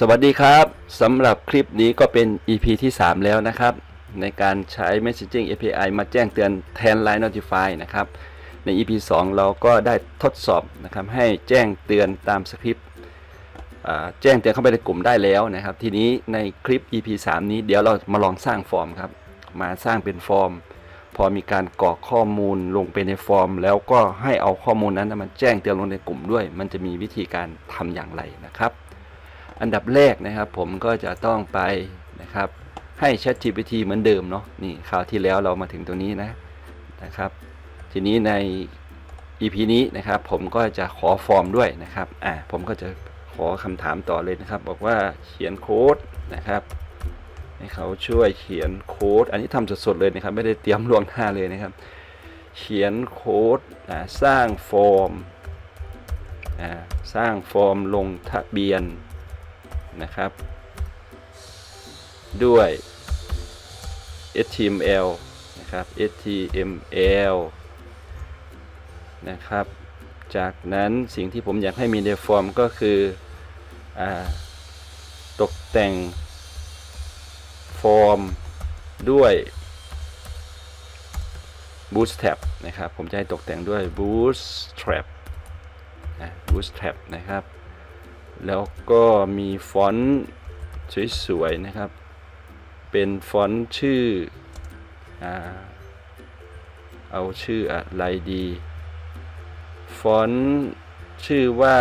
สวัสดีครับสำหรับคลิปนี้ก็เป็น EP ที่ 3 แล้วนะครับ ในการใช้ Messaging API มาแจ้งเตือนแทน Line Notify นะครับ ใน EP 2 เราก็ได้ทดสอบนะครับให้แจ้งเตือนตามสคริปต์แจ้งเตือนเข้าไปในกลุ่มได้แล้วนะครับ ทีนี้ในคลิป EP 3 นี้เดี๋ยวเรามาลองสร้างฟอร์มครับ มาสร้างเป็นฟอร์ม พอมีการกรอกข้อมูลลงไปในฟอร์ม แล้วก็ให้เอาข้อมูลนั้นมันแจ้งเตือนลงในกลุ่มด้วย มันจะมีวิธีการทำอย่างไรนะครับ อันดับแรกนะครับผมก็จะต้องไปนะครับให้ ChatGPT เหมือนเดิมเนาะนี่คราวที่แล้วเรามาถึงตรงนี้นะนะครับ ทีนี้ใน EP นี้นะครับผมก็จะขอฟอร์มด้วยนะครับอ่าผมก็จะขอคำถามต่อเลยนะครับ บอกว่าเขียนโค้ดนะครับ ให้เขาช่วยเขียนโค้ด อันนี้ทำสดๆเลยนะครับ ไม่ได้เตรียมล่วงหน้าเลยนะครับ เขียนโค้ดสร้างฟอร์มอ่าสร้างฟอร์มลงทะเบียน นะครับ ด้วย HTML นะครับ HTML นะครับ จากนั้นสิ่งที่ผมอยากให้มีในฟอร์มก็คืออตกแต่งฟอร์มด้วย Bootstrap นะครับ ผมจะให้ตกแต่งด้วย Bootstrap นะ Bootstrap นะครับ แล้วก็มีฟอนต์สวยๆนะครับ เป็นฟอนต์ชื่ออเอาชื่ออะไรดี ฟอนต์ชื่อว่า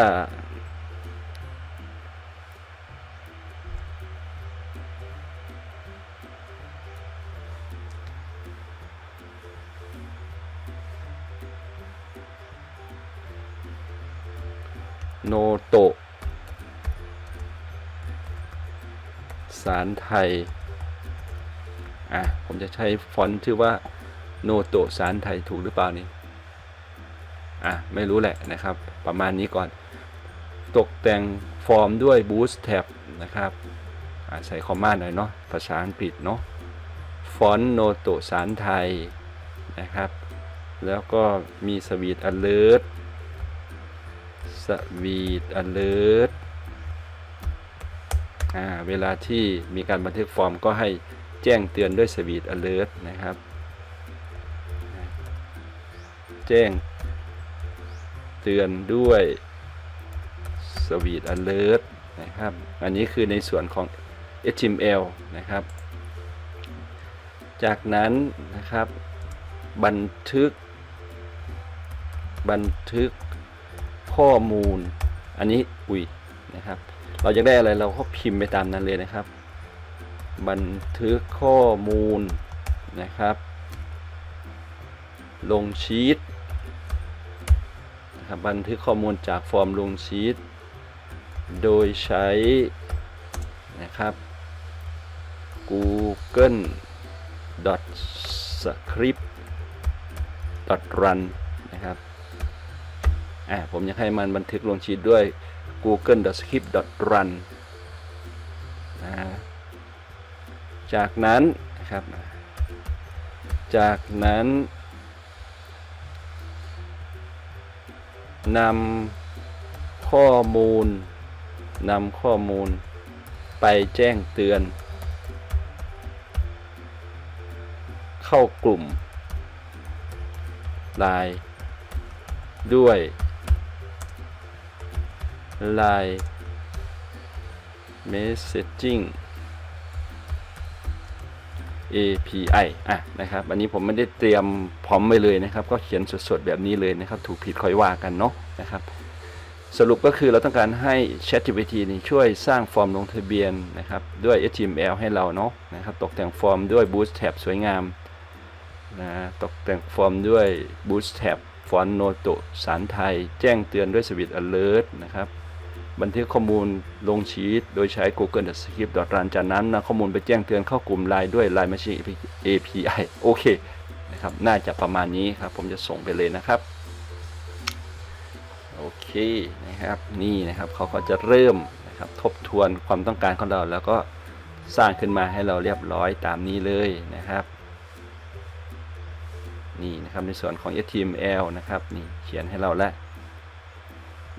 ารไทย อะ ผมจะใช้ฟอนต์ชื่อว่าโนโตสารไทยถูกหรือเปล่านี่ อะ ไม่รู้แหละนะครับ ประมาณนี้ก่อน ตกแต่งฟอร์มด้วย Bootstrap นะครับอะใส่คอมมานด์หน่อยเนาะ ภาษาอังกฤษเนาะ ฟอนต์โนโตสารไทยนะครับ แล้วก็มีสวีท alert สวีท alert อ่า เวลาที่มีการบันทึกฟอร์มก็ให้แจ้งเตือนด้วยสวีท alert นะครับ แจ้งเตือนด้วยสวีท alert นะครับ อันนี้คือในส่วนของ HTML นะครับ จากนั้นนะครับ บันทึก บันทึกข้อมูล อันนี้ อุ้ยนะครับ เราจะได้อะไรเราก็พิมพ์ไปตามนั้นเลยนะครับ บันทึกข้อมูลนะครับ ลงชีตนะครับบันทึกข้อมูลจากฟอร์มลงชีตโดยใช้นะครับ google script run นะครับ อ่า ผมอยากให้มันบันทึกลงชีตด้วย google script run นะจากนั้นนะครับ จากนั้นนำข้อมูลนำข้อมูลไปแจ้งเตือน เข้ากลุ่ม Line ด้วย Line Messaging API อะนะครับ อันนี้ผมไม่ได้เตรียมพร้อมไว้เลยนะครับ ก็เขียนสดๆแบบนี้เลยนะครับ ถูกผิดค่อยว่ากันเนาะนะครับ สรุปก็คือเราต้องการให้ ChatGPT นี่ช่วยสร้างฟอร์มลงทะเบียนนะครับ ด้วย HTML ให้เราเนาะนะครับ ตกแต่งฟอร์มด้วย Bootstrap สวยงามนะตกแต่งฟอร์มด้วย Bootstrap ฟอนต์โนโตสารไทย แจ้งเตือนด้วย Swift Alert นะครับ บันทึกข้อมูลลงชีตโดยใช้ Google Script run จากนั้นนำข้อมูลไปแจ้งเตือนเข้ากลุ่ม Line ด้วย Line Machine API โอเคนะครับน่าจะประมาณนี้ครับ ผมจะส่งไปเลยนะครับ โอเคนะครับนี่นะครับเขาก็จะเริ่มนะครับทบทวนความต้องการของเราแล้วก็สร้างขึ้นมาให้เราเรียบร้อยตามนี้เลยนะครับนี่นะครับในส่วนของ HTML นะครับนี่เขียนให้เราแล้ว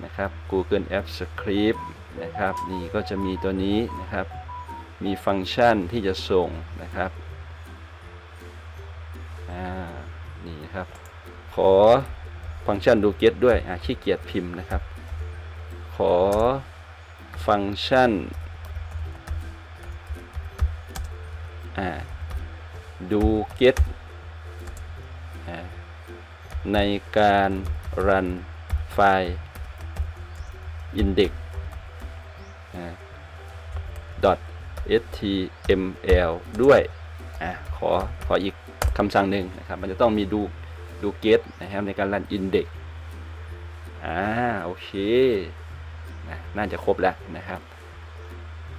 นะครับ Google Apps Script นะครับ นี่ก็จะมีตัวนี้นะครับ มีฟังก์ชันที่จะส่งนะครับอ่านี่นะครับ ขอฟังก์ชันดูเก็ตด้วยอ่าขี้เกียจพิมพ์นะครับ ขอฟังก์ชันอ่าดูเก็ตในการรันไฟล์ index html ด้วยอขอขออีกคำสั่งหนึ่งนะครับ มันจะต้องมีดูดู get นะครับในการรัน index อ่าโอเคนะน่าจะครบแล้วนะครับ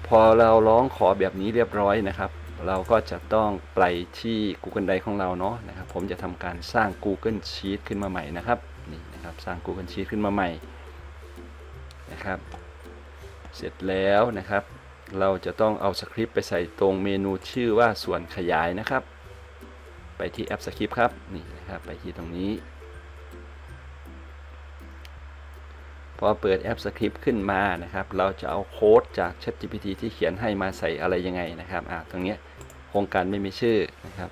พอเราร้องขอแบบนี้เรียบร้อยนะครับ เราก็จะต้องไปที่ Google Drive ของเราเนาะนะครับ ผมจะทำการสร้าง Google Sheet ขึ้นมาใหม่นะครับนี่นะครับ สร้าง Google Sheet ขึ้นมาใหม่ นะครับ เสร็จแล้วนะครับ เราจะต้องเอาสคริปต์ไปใส่ตรงเมนูชื่อว่าส่วนขยายนะครับ ไปที่แอปสคริปต์ครับนี่นะครับไปที่ตรงนี้พอเปิดแอปสคริปต์ขึ้นมานะครับ เราจะเอาโค้ดจาก ChatGPT ที่เขียนให้มาใส่อะไรยังไงนะครับอ่าตรงนี้โครงการไม่มีชื่อนะครับ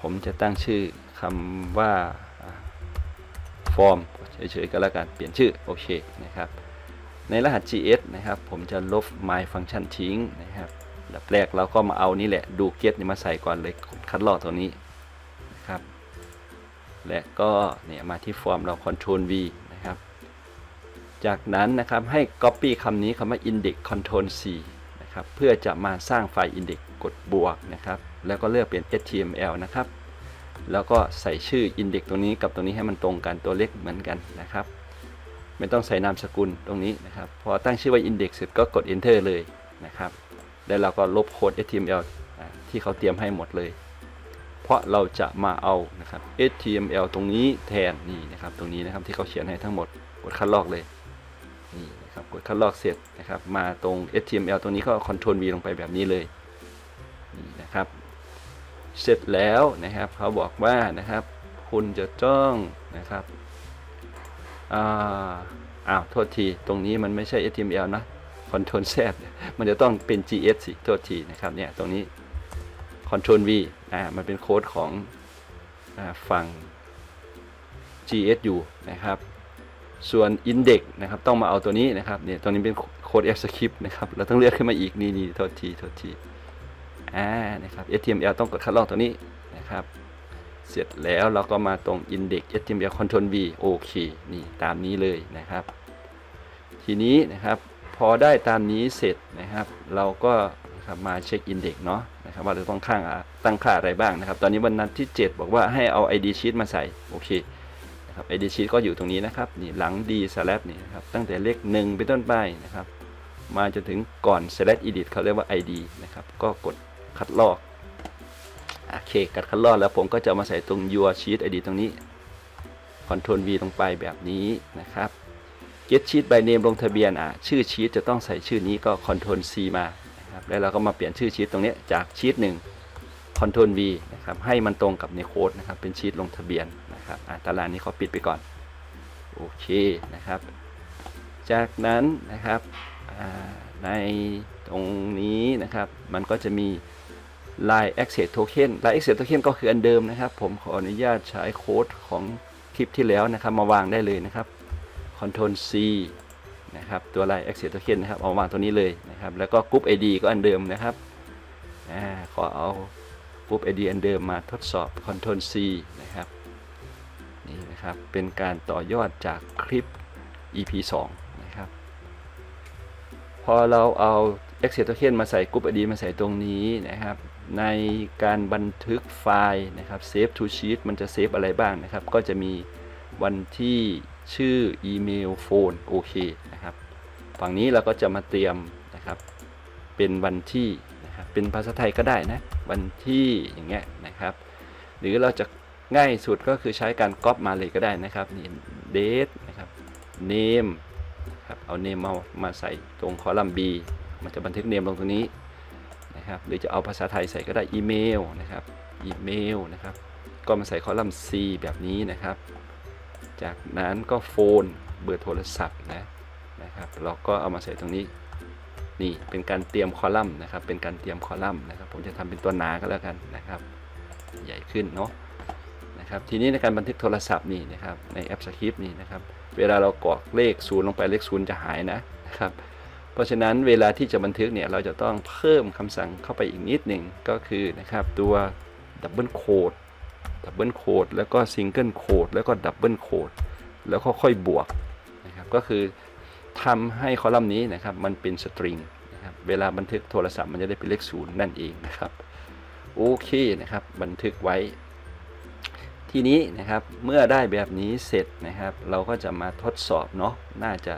ผมจะตั้งชื่อคำว่าฟอร์มเฉยๆก็แล้วกันเปลี่ยนชื่อโอเคนะครับ ในรหัส GS นะครับ ผมจะลบ my function ทิ้งนะครับดับแรกเราก็มาเอานี่แหละดู get นี่มาใส่ก่อนเลยคัดลอกตัวนี้นะครับ และก็เนี่ยมาที่ฟอร์มเรา control V นะครับ จากนั้นนะครับให้ copy คำนี้คำว่า index control C นะครับเพื่อจะมาสร้างไฟล์ index กดบวกนะครับ แล้วก็เลือกเป็น HTML นะครับ แล้วก็ใส่ชื่อ index ตรงนี้กับตรงนี้ให้มันตรงกันตัวเลขเหมือนกันนะครับ ไม่ต้องใส่นามสกุลตรงนี้นะครับ พอตั้งชื่อว่า index เสร็จก็กด enter เลยนะครับ แล้วเราก็ลบโค้ด HTML อ่าที่เขาเตรียมให้หมดเลย เพราะเราจะมาเอานะครับ HTML ตรงนี้แทนนี่นะครับ ตรงนี้นะครับที่เขาเขียนให้ทั้งหมดกดคัดลอกเลยนี่นะครับกดคัดลอกเสร็จนะครับ มาตรง HTML ตรงนี้ก็ Ctrl V ลงไปแบบนี้เลยนี่นะครับเสร็จแล้วนะครับเขาบอกว่านะครับ คุณจะต้องนะครับ อ่าอ้าวโทษทีตรงนี้มันไม่ใช่ HTML นะ Ctrl Z มันจะต้องเป็น GS สิโทษทีนะครับเนี่ยตรงนี้ Ctrl V อ่ามันเป็นโค้ดของอ่าฝั่ง GS อยู่นะครับ ส่วน Index นะครับต้องมาเอาตัวนี้นะครับเนี่ยตรงนี้เป็นโค้ด F-script นะครับเราต้องเลือกขึ้นมาอีกนี่นี่โทษทีโทษทีอ่านะครับ HTML ต้องกดคัดลอกตัวนี้นะครับ เสร็จแล้วเราก็มาตรง index html control v โอเค นี่ตามนี้เลยนะครับ ทีนี้นะครับพอได้ตามนี้เสร็จนะครับ เราก็นะครับมาเช็ค index เนาะนะครับว่าเราต้องข้างตั้งค่าอะไรบ้างนะครับ ตอนนี้วันนั้นที่ 7 บอกว่าให้เอา id sheet มาใส่ โอเคนะครับ id sheet ก็อยู่ตรงนี้นะครับนี่หลัง d slash นี่นะครับตั้งแต่เลข1เป็นต้นไปนะครับ มาจนถึงก่อน slash edit เขาเรียกว่า id นะครับก็กดคัดลอก โอเคกัดคันลอดแล้วผมก็จะมาใส่ตรง your sheet id ตรงนี้ Ctrl V ลงไปแบบนี้นะครับ get sheet by name ลงทะเบียนอะชื่อชีตจะต้องใส่ชื่อนี้ก็ Ctrl C มานะครับแล้วเราก็มาเปลี่ยนชื่อชีตตรงนี้จากชีต1 Ctrl V นะครับให้มันตรงกับในโค้ดนะครับเป็นชีตลงทะเบียนนะครับอะตารางนี้เขาปิดไปก่อนโอเคนะครับ จากนั้นนะครับในตรงนี้นะครับมันก็จะมี Line Access Token Line Access Token ก็คืออันเดิมนะครับ ผมขออนุญาตใช้โค้ดของคลิปที่แล้วนะครับ มาวางได้เลยนะครับ Ctrl C นะครับ ตัว Line Access Token นะครับ เอามาวางตัวนี้เลยนะครับ แล้วก็ Group ID ก็อันเดิมนะครับอขอเอา Group ID อันเดิมมาทดสอบ Ctrl C นะครับนี่นะครับเป็นการต่อยอดจากคลิป EP 2 นะครับ พอเราเอา Access Token มาใส่ Group ID มาใส่ตรงนี้นะครับ ในการบันทึกไฟล์นะครับ Save to Sheet มันจะเซฟอะไรบ้างนะครับ ก็จะมีวันที่ชื่ออีเมลโฟนโอเคนะครับฝั่งนี้เราก็จะมาเตรียมนะครับ เป็นวันที่นะครับเป็นภาษาไทยก็ได้นะ วันที่อย่างเงี้ยนะครับ หรือเราจะง่ายสุดก็คือใช้การก๊อปมาเลยก็ได้นะครับนี่ date นะครับ name ครับเอา name มามาใส่ตรงคอลัมน์ B มันจะบันทึก name ลงตรงนี้ นะครับ หรือจะเอาภาษาไทยใส่ก็ได้อีเมลนะครับอีเมลนะครับ ก็มาใส่คอลัมน์ C แบบนี้นะครับ จากนั้นก็โฟนเบอร์โทรศัพท์นะนะครับ เราก็เอามาใส่ตรงนี้นี่เป็นการเตรียมคอลัมน์นะครับ เป็นการเตรียมคอลัมน์นะครับ ผมจะทำเป็นตัวหนาก็แล้วกันนะครับ ใหญ่ขึ้นเนาะนะครับ ทีนี้ในการบันทึกโทรศัพท์นี่นะครับ ในแอปสคริปต์นี่นะครับ เวลาเรากรอกเลขศูนย์ลงไปเลขศูนย์จะหายนะนะครับ เพราะฉะนั้นเวลาที่จะบันทึกเนี่ยเราจะต้องเพิ่มคำสั่งเข้าไปอีกนิดหนึ่งก็คือนะครับตัวดับเบิลโคดดับเบิลโคดแล้วก็ซิงเกิลโคดแล้วก็ดับเบิลโคดแล้วก็ค่อยบวกนะครับก็คือทำให้คอลัมน์นี้นะครับมันเป็นสตริงนะครับเวลาบันทึกโทรศัพท์มันจะได้เป็นเลขศูนย์นั่นเองนะครับโอเคนะครับบันทึกไว้ ทีนี้นะครับเมื่อได้แบบนี้เสร็จนะครับ เราก็จะมาทดสอบเนาะน่าจะ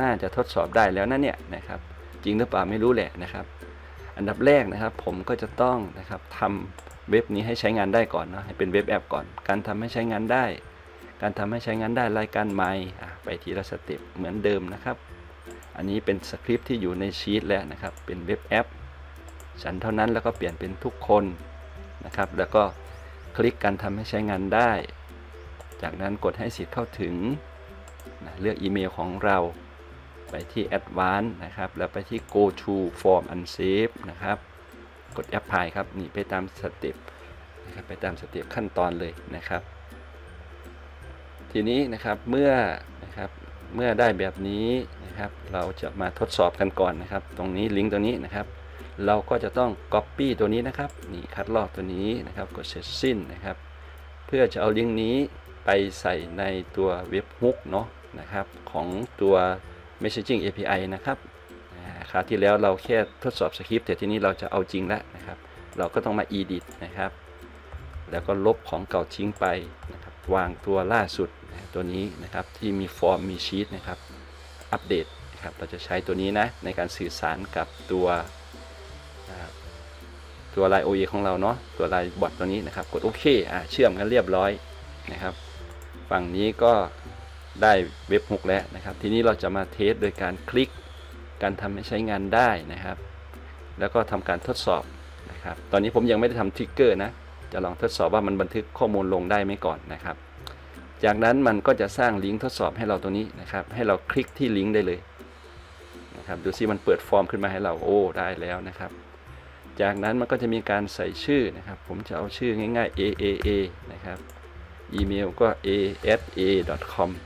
น่าจะทดสอบได้แล้วนะเนี่ยนะครับ จริงหรือเปล่าไม่รู้แหละนะครับ อันดับแรกนะครับ ผมก็จะต้องนะครับทำเว็บนี้ให้ใช้งานได้ก่อนเนาะให้เป็นเว็บแอปก่อน การทำให้ใช้งานได้ การทำให้ใช้งานได้รายการใหม่ไปทีละสเต็ปเหมือนเดิมนะครับ อันนี้เป็นสคริปที่อยู่ในชีตแล้วนะครับ เป็นเว็บแอปฉันเท่านั้นแล้วก็เปลี่ยนเป็นทุกคนนะครับ แล้วก็คลิกการทำให้ใช้งานได้ จากนั้นกดให้สิทธิ์เข้าถึงนะเลือกอีเมลของเรา ไปที่ Advanced นะครับ แล้วไปที่ Go to Form Unsave นะครับ กด Apply ครับนี่ไปตามสเต็ปนะครับไปตามสเต็ปขั้นตอนเลยนะครับ ทีนี้นะครับเมื่อนะครับเมื่อได้แบบนี้นะครับ เราจะมาทดสอบกันก่อนนะครับ ตรงนี้ลิงก์ตัวนี้นะครับ เราก็จะต้อง Copy ตัวนี้นะครับนี่คัดลอกตัวนี้นะครับกดเสร็จสิ้นนะครับ เพื่อจะเอาลิงก์นี้ไปใส่ในตัวเว็บฮุกเนาะนะครับของตัว Messaging API นะครับคราวที่แล้วเราแค่ทดสอบสคริปต์แต่ที่นี้เราจะเอาจริงแล้วนะครับ เราก็ต้องมา edit นะครับ แล้วก็ลบของเก่าทิ้งไปนะครับวางตัวล่าสุดตัวนี้นะครับที่มีฟอร์มมีชีตนะครับอัปเดตนะครับเราจะใช้ตัวนี้นะในการสื่อสารกับตัวตัวไลน์ OE ของเราเนาะตัวไลน์บอทตัวนี้นะครับ กดโอเคอ่าเชื่อมกันเรียบร้อยนะครับ ฝั่งนี้ก็ ได้เว็บฮุกแล้วนะครับ ทีนี้เราจะมาเทสโดยการคลิกการทำให้ใช้งานได้นะครับ แล้วก็ทำการทดสอบนะครับ ตอนนี้ผมยังไม่ได้ทำทริกเกอร์นะ จะลองทดสอบว่ามันบันทึกข้อมูลลงได้ไหมก่อนนะครับ จากนั้นมันก็จะสร้างลิงก์ทดสอบให้เราตัวนี้นะครับ ให้เราคลิกที่ลิงก์ได้เลยนะครับ ดูซิมันเปิดฟอร์มขึ้นมาให้เรา โอ้ ได้แล้วนะครับ จากนั้นมันก็จะมีการใส่ชื่อนะครับ ผมจะเอาชื่อง่ายๆ aaa นะครับ อีเมลก็ asa.com อะ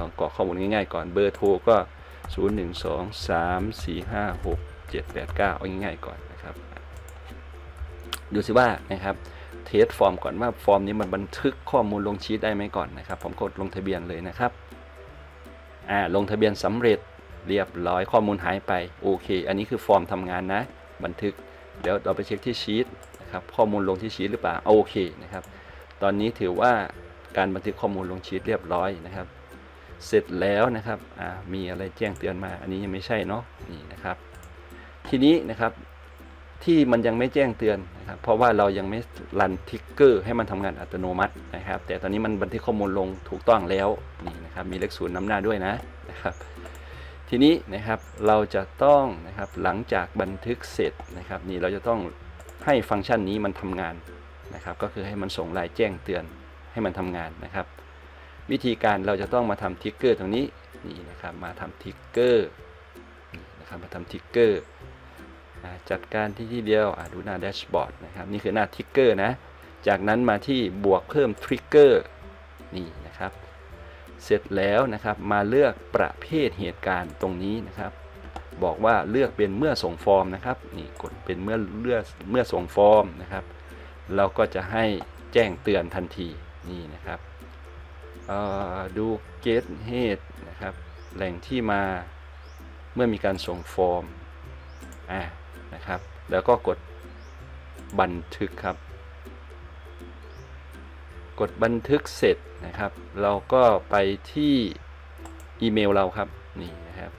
ลองกรอกข้อมูลง่ายๆก่อนเบอร์โทรก็ 0 1 2 3 4 5 6 7 8 9 เอาง่ายๆก่อนนะครับ ดูสิว่านะครับเทสฟอร์มก่อนว่าฟอร์มนี้มันบันทึกข้อมูลลงชีตได้ไหมก่อนนะครับ ผมกดลงทะเบียนเลยนะครับอ่าลงทะเบียนสำเร็จเรียบร้อยข้อมูลหายไปโอเค อันนี้คือฟอร์มทำงานนะ บันทึกเดี๋ยวเราไปเช็คที่ชีตนะครับข้อมูลลงที่ชีตหรือเปล่าโอเคนะครับ ตอนนี้ถือว่าการบันทึกข้อมูลลงชีตเรียบร้อยนะครับ เสร็จแล้วนะครับมีอะไรแจ้งเตือนมา อันนี้ยังไม่ใช่เนาะนี่นะครับ ทีนี้นะครับที่มันยังไม่แจ้งเตือนนะครับ เพราะว่าเรายังไม่รันทิกเกอร์ให้มันทำงานอัตโนมัตินะครับ แต่ตอนนี้มันบันทึกข้อมูลลงถูกต้องแล้วนี่นะครับ มีเลขศูนย์นำหน้าด้วยนะนะครับ ทีนี้นะครับเราจะต้องนะครับหลังจากบันทึกเสร็จนะครับ นี่เราจะต้องให้ฟังก์ชันนี้มันทำงานนะครับ ก็คือให้มันส่งรายแจ้งเตือนให้มันทำงานนะครับ วิธีการเราจะต้องมาทำทิกเกอร์ตรงนี้นี่นะครับมาทำทิกเกอร์นะครับมาทำทิกเกอร์จัดการที่ที่เดียวดูหน้าแดชบอร์ดนะครับนี่คือหน้าทิกเกอร์นะจากนั้นมาที่บวกเพิ่มทริกเกอร์นี่นะครับเสร็จแล้วนะครับมาเลือกประเภทเหตุการณ์ตรงนี้นะครับ บอกว่าเลือกเป็นเมื่อส่งฟอร์มนะครับนี่กดเป็นเมื่อเลือกเมื่อส่งฟอร์มนะครับ เราก็จะให้แจ้งเตือนทันทีนี่นะครับ ดู get head นะครับ แหล่งที่มาเมื่อมีการส่งฟอร์มอ่านะครับ แล้วก็กดบันทึกครับ กดบันทึกเสร็จนะครับ เราก็ไปที่อีเมลเราครับนี่นะครับ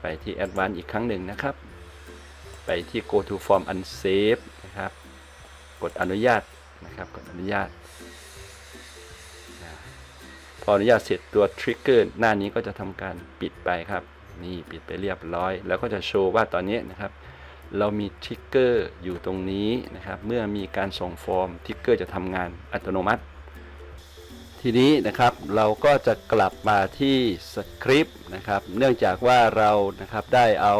ไปที่ Advanced อีกครั้งหนึ่งนะครับ ไปที่ go to form unsave นะครับ กดอนุญาตนะครับ กดอนุญาต ออนุญาตเสร็จตัว trigger หน้านี้ก็จะทำการปิดไปครับ นี่ปิดไปเรียบร้อย แล้วก็จะโชว์ว่าตอนนี้นะครับเรามีทริกเกอร์อยู่ตรงนี้นะครับ เมื่อมีการส่งฟอร์มทริกเกอร์จะทำงานอัตโนมัติททีนี้นะครับเราก็จะกลับมาที่สคริปต์นะครับ เนื่องจากว่าเรานะครับได้เอา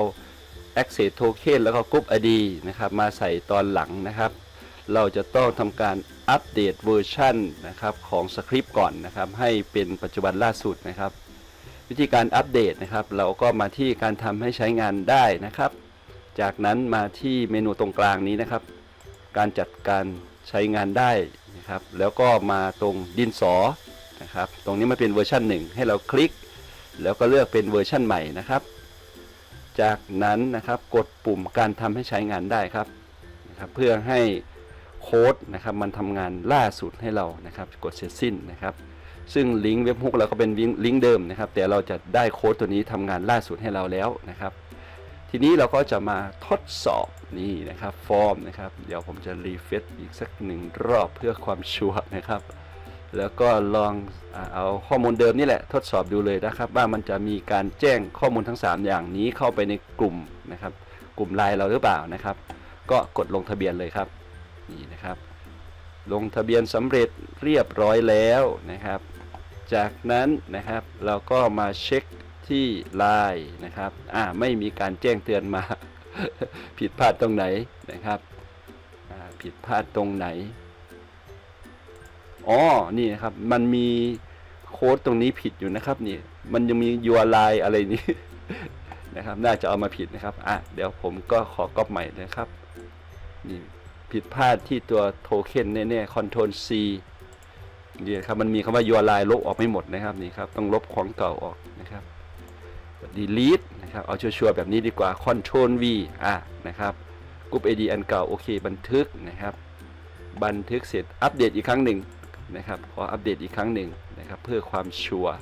Access Token แล้วก็ Group ID นะครับมาใส่ตอนหลังนะครับ เราจะต้องทำการอัปเดตเวอร์ชันนะครับของสคริปต์ก่อนนะครับ ให้เป็นปัจจุบันล่าสุดนะครับ วิธีการอัปเดตนะครับ เราก็มาที่การทำให้ใช้งานได้นะครับ จากนั้นมาที่เมนูตรงกลางนี้นะครับ การจัดการใช้งานได้นะครับ แล้วก็มาตรงดินสอนะครับ ตรงนี้มันเป็นเวอร์ชันหนึ่งให้เราคลิก แล้วก็เลือกเป็นเวอร์ชันใหม่นะครับ จากนั้นนะครับกดปุ่มการทำให้ใช้งานได้ครับนะครับ เพื่อให้ โค้ดนะครับมันทำงานล่าสุดให้เรานะครับกดเสร็จสิ้นนะครับ ซึ่งลิงก์เว็บฮุกเราก็เป็นลิงก์เดิมนะครับ แต่เราจะได้โค้ดตัวนี้ทำงานล่าสุดให้เราแล้วนะครับ ทีนี้เราก็จะมาทดสอบนี่นะครับฟอร์มนะครับ เดี๋ยวผมจะรีเฟซอีกสักหนึ่งรอบเพื่อความชัวร์นะครับแล้วก็ลองเอาข้อมูลเดิมนี่แหละทดสอบดูเลยนะครับ ว่ามันจะมีการแจ้งข้อมูลทั้ง 3 อย่างนี้เข้าไปในกลุ่มนะครับ กลุ่มไลน์เราหรือเปล่านะครับ ก็กดลงทะเบียนเลยครับ นี่นะครับ ลงทะเบียนสำเร็จเรียบร้อยแล้วนะครับ จากนั้นนะครับเราก็มาเช็คที่ไลน์นะครับอ่าไม่มีการแจ้งเตือนมา ผิดพลาดตรงไหนนะครับผิดพลาดตรงไหนอ๋อนี่นะครับมันมีโค้ดตรงนี้ผิดอยู่นะครับนี่มันยังมี URL อะไรนี่นะครับ น่าจะเอามาผิดนะครับ อะ เดี๋ยวผมก็ขอก๊อปใหม่นะครับ นี่ ผิดพลาดที่ตัวโทเค็นแน่ๆ Ctrl C นี่ครับมันมีคำว่า URL ลบออกไม่หมดนะครับนี่ครับต้องลบของเก่าออกนะครับ delete นะครับเอาชัวร์ๆแบบนี้ดีกว่า Ctrl V อะนะครับกรุ๊ป AD อันเก่าโอเคบันทึกนะครับ บันทึกเสร็จอัปเดตอีกครั้งหนึ่งนะครับขออัปเดตอีกครั้งหนึ่งนะครับเพื่อความชัวร์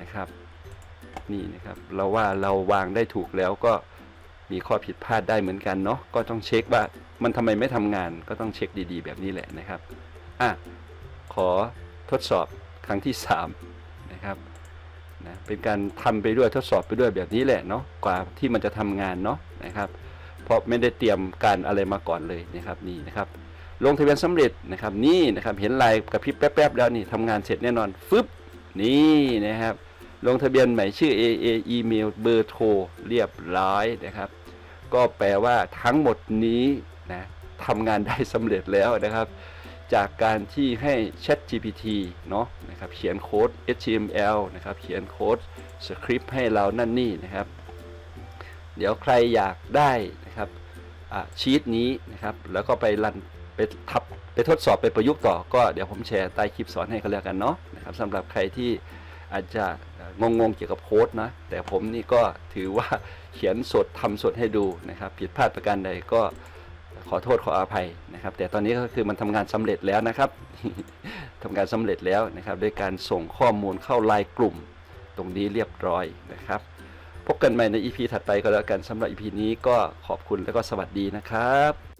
นะครับนี่นะครับเราว่าเราวางได้ถูกแล้วก็มีข้อผิดพลาดได้เหมือนกันเนาะก็ต้องเช็คว่ามันทำไมไม่ทำงานก็ต้องเช็คดีๆ แบบนี้แหละนะครับอะขอทดสอบครั้งที่3นะครับนะเป็นการทำไปด้วยทดสอบไปด้วยแบบนี้แหละเนาะกว่าที่มันจะทำงานเนาะนะครับ เพราะไม่ได้เตรียมการอะไรมาก่อนเลยนะครับนี่นะครับลงทะเบียนสำเร็จนะครับนี่นะครับเห็นลายกระพริบแป๊บๆแล้วนี่ทำงานเสร็จแน่นอนฟึบนี่นะครับลงทะเบียนใหม่ชื่อ AA อีเมลเบอร์โทรเรียบร้อยนะครับ ก็แปลว่าทั้งหมดนี้ นะทำงานได้สำเร็จแล้วนะครับ จากการที่ให้ Chat GPT เนาะนะครับเขียนโค้ด HTML นะครับเขียนโค้ดสคริปต์ให้เรานั่นนี่นะครับ เดี๋ยวใครอยากได้นะครับอ่าชีตนี้นะครับแล้วก็ไปรันไปทับไปทดสอบไปประยุกต์ต่อก็เดี๋ยวผมแชร์ใต้คลิปสอนให้ก็แล้วกันเนาะนะครับสำหรับใครที่อาจจะงงๆเกี่ยวกับโค้ดนะแต่ผมนี่ก็ถือว่าเขียนสดทำสดให้ดูนะครับ ผิดพลาดประการใดก็ ขอโทษขออภัยนะครับ แต่ตอนนี้ก็คือมันทำงานสำเร็จแล้วนะครับทำงานสำเร็จแล้วนะครับ ด้วยการส่งข้อมูลเข้าไลน์กลุ่ม ตรงนี้เรียบร้อยนะครับ พบกันใหม่ใน EP ถัดไปก็แล้วกันสำหรับ EP นี้ก็ขอบคุณแล้วก็สวัสดีนะครับ